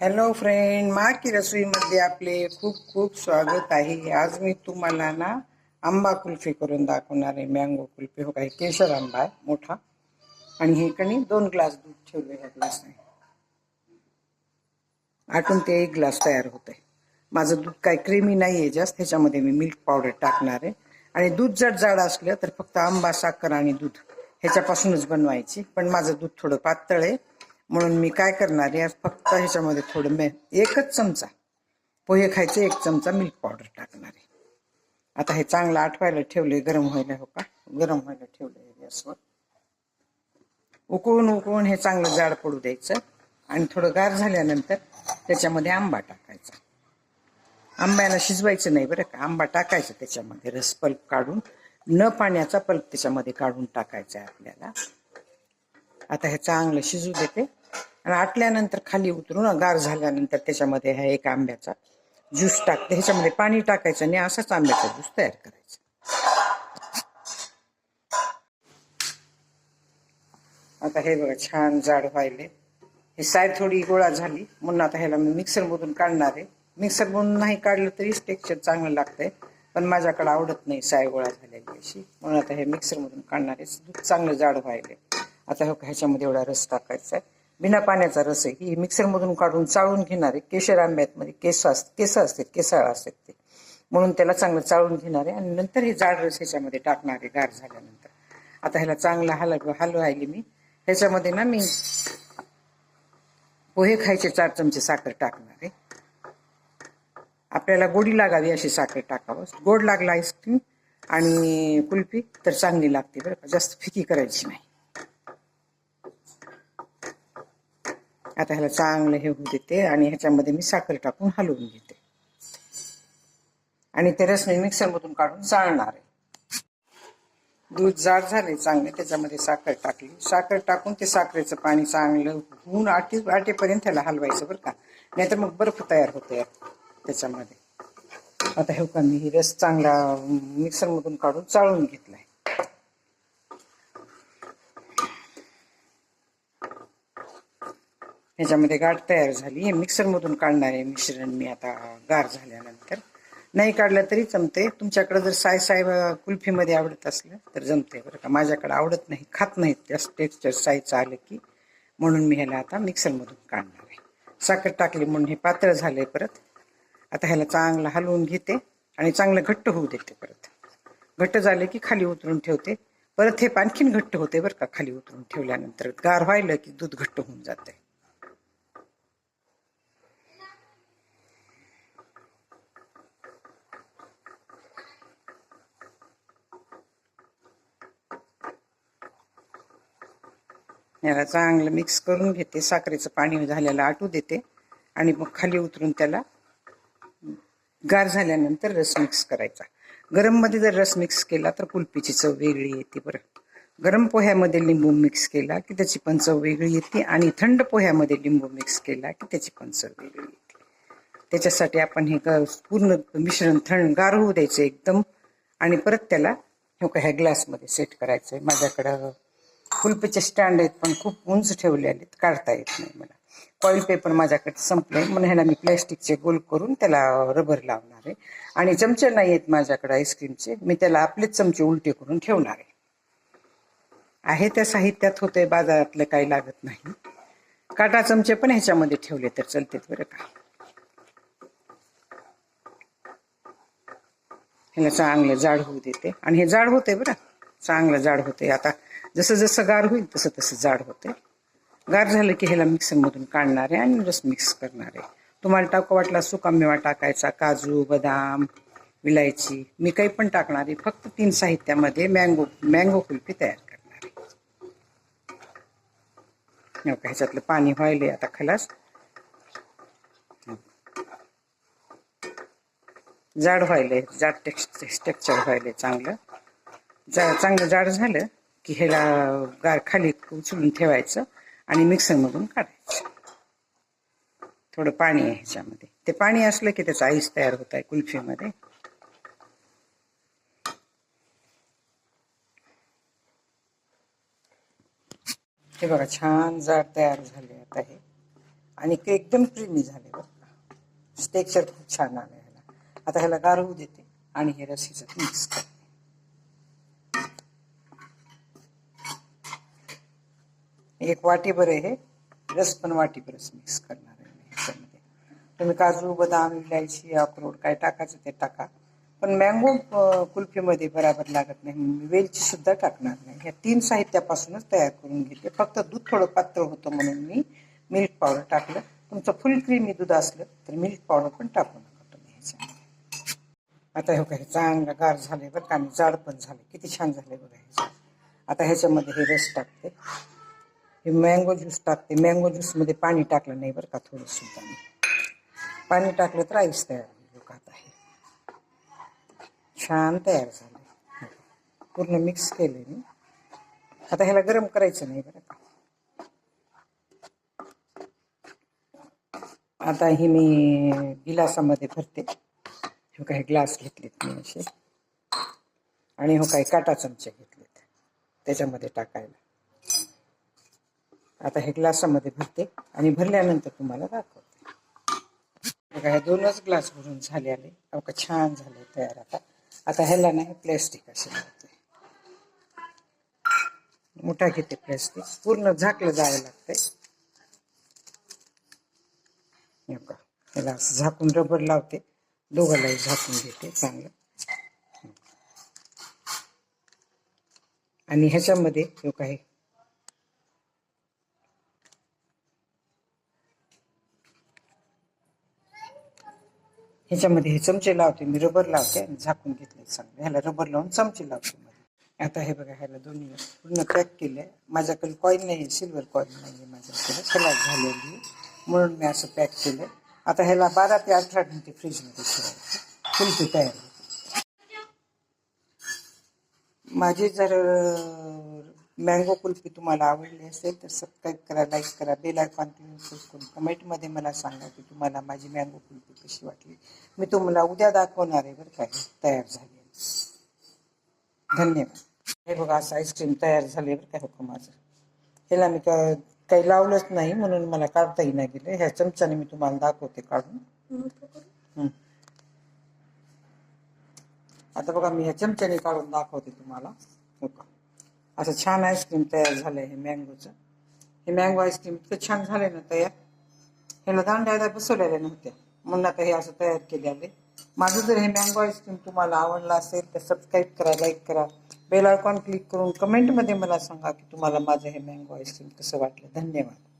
Hello friend मा की रसोईमध्ये आपले खूप खूप स्वागत आहे. आज मी तुम्हाला ना आंबा कुल्फी करून दाखवणार आहे. मँगो कुल्फी. हो काय केशर आंबा आहे मोठा. आणि हे कणी दोन ग्लास दूध ठेवले ह्या ग्लासने. आटून ते एक ग्लास तयार होत आहे माझं दूध काय क्रीमी नाही आहे जास्त. ह्याच्यामध्ये मी मिल्क पावडर टाकणार आहे. आणि दूध जर जाड असलं तर फक्त आंबा साखर आणि दूध ह्याच्यापासूनच बनवायची. पण माझं दूध थोडं पातळ आहे. म्हणून मी काय करणार आहे फक्त ह्याच्यामध्ये थोडं मे एकच चमचा पोहे खायचे एक चमचा मिल्क पावडर टाकणार आहे. आता हे चांगलं आठवायला ठेवले गरम व्हायला हो का? गरम व्हायला ठेवलं गॅसवर उकळून उकळून हे चांगलं जाड पडू द्यायचं आणि थोडं गार झाल्यानंतर त्याच्यामध्ये आंबा टाकायचा. आंब्याला शिजवायचं नाही बरं का आंबा टाकायचा त्याच्यामध्ये रस पल्प काढून न पाण्याचा पल्प त्याच्यामध्ये काढून टाकायचा आहे आपल्याला. आता हे चांगलं शिजू देते. आणि आटल्यानंतर खाली उतरून गार झाल्यानंतर त्याच्यामध्ये हा एक आंब्याचा ज्यूस टाकते. ह्याच्यामध्ये पाणी टाकायचं आणि असाच आंब्याचा ज्यूस तयार करायचा. आता हे बघा छान जाड व्हायले. हे साय थोडी गोळा झाली. म्हणून आता ह्याला मी मिक्सरमधून काढणार आहे. मिक्सरमधून नाही काढलं तरीच टेक्स्चर चांगलं लागतंय. पण माझ्याकडे आवडत नाही साय गोळा झालेली अशी. म्हणून आता हे मिक्सरमधून काढणार आहे. दूध चांगलं जाड व्हायले आता हो ह्याच्यामध्ये एवढा रस टाकायचा आहे बिना पाण्याचा रस आहे. की मिक्सरमधून काढून चाळून घेणारे केशर आंब्यातमध्ये केस अस केस असतात केसाळ असतात ते. म्हणून त्याला चांगलं चाळून घेणारे आणि नंतर हे जाड रस ह्याच्यामध्ये टाकणारे गार झाल्यानंतर. आता ह्याला चांगलं हलव हलवायली मी. ह्याच्यामध्ये ना मी पोहे खायचे चार चमचे साखर टाकणार आहे. आपल्याला गोडी लागावी अशी साखर टाकावं. गोड लागला आईस्क्रीम आणि कुल्फी तर चांगली लागते बरं का. जास्त फिकी करायची नाही. आता ह्याला चांगलं हे होऊ देते आणि ह्याच्यामध्ये मी साखर टाकून हलवून घेते. आणि ते रस मी मिक्सरमधून काढून चाळणार आहे. दूध जाड झाले चांगले त्याच्यामध्ये साखर टाकली. साखर टाकून ते साखरेचं पाणी चांगलं होऊन आटी आटेपर्यंत त्याला हलवायचं बरं का. नाहीतर मग बर्फ तयार होते त्याच्यामध्ये. आता हे का मी रस चांगला मिक्सरमधून काढून चाळून घेतलाय. ह्याच्यामध्ये गाठ तयार झाली. हे मिक्सरमधून काढणार आहे मिश्रण मी आता. गार झाल्यानंतर. नाही काढलं तरी जमते तुमच्याकडे जर साय साय कुल्फीमध्ये आवडत असलं तर जमते बरं का. माझ्याकडे आवडत नाही खात नाहीत. जास्त टेक्स्चर सायचं आलं की म्हणून मी ह्याला आता मिक्सरमधून काढणार आहे. साखर टाकली म्हणून हे पातळ झाले परत. आता ह्याला चांगलं हलवून घेते आणि चांगलं घट्ट होऊ देते परत. घट्ट झाले की खाली उतरून ठेवते. परत हे आणखीन घट्ट होते बरं का खाली उतरून ठेवल्यानंतर. गार व्हायलं की दूध घट्ट होऊन जाते याला चांगलं मिक्स करून घेते. साखरेचं पाणी झालेलं आटू देते आणि मग खाली उतरून त्याला गार झाल्यानंतर रस मिक्स करायचा. गरममध्ये जर रस मिक्स केला तर कुल्फीची चव वेगळी येते बरं. गरम पोह्यामध्ये लिंबू मिक्स केला की त्याची पण चव वेगळी येते आणि थंड पोह्यामध्ये लिंबू मिक्स केला की त्याची पण चव वेगळी येते. त्याच्यासाठी आपण हे पूर्ण मिश्रण थंड गार होऊ द्यायचं एकदम आणि परत त्याला हे ह्या ग्लासमध्ये सेट करायचं आहे माझ्याकडं फुलपेचे स्टँड आहेत पण खूप उंच ठेवले आहेत काढता येत नाही मला. कॉईल पेपर माझ्याकडे संपले म्हणून ह्याला मी प्लॅस्टिकचे गोल करून त्याला रबर लावणार आहे. आणि चमचे नाही आहेत माझ्याकडे आईस्क्रीमचे मी त्याला आपलेच चमचे उलटे करून ठेवणार आहे. आहे त्या साहित्यात होते बाजारातलं काही लागत नाही. काटा चमचे पण ह्याच्यामध्ये ठेवले तर चलतेत बरं का. ह्याला चांगलं जाड होऊ देते. आणि हे जाड होते बरं. चांगलं जाड होते आता जसं जसं गार होईल तसं तसं जाड होते गार झालं की ह्याला मिक्सरमधून काढणार आहे आणि रस मिक्स करणार. आहे तुम्हाला टाकू वाटला सुका मेवा टाकायचा काजू बदाम विलायची. मी काही पण टाकणार आहे. फक्त तीन साहित्यामध्ये मँगो मँगो कुल्फी तयार करणार आहे. ह्याच्यातलं पाणी व्हायले आता खलास. जाड व्हायले जाड टेक्स्ट टेक्स्चर व्हायले चांगलं. चांगलं जाड झालं की ह्याला गार खाली उचलून ठेवायचं आणि मिक्सरमधून काढायचं. थोडं पाणी आहे ह्याच्यामध्ये. ते पाणी असलं की त्याचा आईस तयार होत आहे कुल्फीमध्ये. हे बघा छान जाड तयार झाले आता हे. आणि ते एकदम क्रीमी झाले बघा का. टेक्चर खूप छान आलं ह्याला. आता ह्याला गार होऊ देते आणि हे रसीचं मिक्स करते एक वाटीभर हे रस पण वाटीभरच मिक्स करणार आहे ह्याच्यामध्ये तुम्ही काजू बदाम इलायची अक्रोड काय टाकायचं ते टाका. पण मँगो कुल्फीमध्ये बराबर लागत नाही. मी वेलची सुद्धा टाकणार नाही. ह्या तीन साहित्यापासूनच तयार करून घेते. फक्त दूध थोडं पातळ होतं म्हणून मी मिल्क पावडर टाकलं. तुमचं फुल क्रीमी दूध असलं तर मिल्क पावडर पण टाकू नका तुम्ही ह्याच्यामध्ये आता हे काही चांगलं गार झाले बरं का. आणि जाड पण झाले किती छान झाले बघा हे. आता ह्याच्यामध्ये हे रस टाकते. हे मँगो ज्यूस टाकते. मँगो ज्यूसमध्ये पाणी टाकलं नाही बरं का थोडं सुद्धा. पाणी टाकलं तर आईस तयार होईल. आहे आता हे. छान तयार झालं. हो. पूर्ण मिक्स केले मी. आता ह्याला गरम करायचं नाही बरं का. आता ही मी गिलासामध्ये भरते. हे काही ग्लास घेतलेत मी असे. आणि हो काही काटा चमचे घेतलेत. त्याच्यामध्ये टाकायला. आता हे ग्लासामध्ये भरते आणि भरल्यानंतर तुम्हाला दाखवते. बघा हे दोनच ग्लास भरून झाले आले. अहो छान झाले तयार आता. आता ह्याला नाही प्लॅस्टिक असे मोठा घेते प्लॅस्टिक पूर्ण झाकलं जावं लागतंय. हे ह्याला असं झाकून रबर लावते. दोघांनाही झाकून घेते चांगलं. आणि ह्याच्यामध्ये हे काही ह्याच्यामध्ये हे चमचे लावते मी रबर लावते आणि झाकून घेतले चांगले. ह्याला रबर लावून चमचे लावते मध्ये. आता हे बघा ह्याला दोन्ही पूर्ण पॅक केलंय माझ्याकडे कॉईन नाही आहे सिल्वर कॉईन नाही आहे माझ्याकडे. खलास झालेली म्हणून मी असं पॅक केलं आता ह्याला बारा ते अठरा घंटे फ्रीजमध्ये ठेवायचं. कुलपी तयार माझी जर मँगो कुल्फी तुम्हाला आवडली असेल तर सबस्क्राईब करा लाईक करा बेल आयकॉन क्लिक करून कमेंटमध्ये मला सांगा की तुम्हाला माझी मँगो कुल्फी कशी वाटली. मी तुम्हाला उद्या दाखवणार आहे बरं काय तयार झाली धन्यवाद. हे बघा असं आईस्क्रीम तयार झाले बरं काय होतं माझं. ह्याला मी काही लावलंच नाही म्हणून मला काढताही नाही गेलं. ह्या चमच्याने मी तुम्हाला दाखवते काढून. आता बघा मी ह्या चमच्याने काढून दाखवते तुम्हाला. हो का असं छान आईस्क्रीम तयार झालं हे मँगोचं हे मँगो आईस्क्रीम इतकं छान झालंय ना तयार. ह्याला दांड्या बसवलेल्या नव्हत्या. म्हणून आता हे असं तयार केले आले. माझं जर हे मँगो आईस्क्रीम तुम्हाला आवडलं असेल तर सबस्क्राईब करा लाईक करा. बेल आयकॉन क्लिक करून कमेंटमध्ये मला सांगा की तुम्हाला माझं हे मँगो आईस्क्रीम कसं वाटलं. धन्यवाद.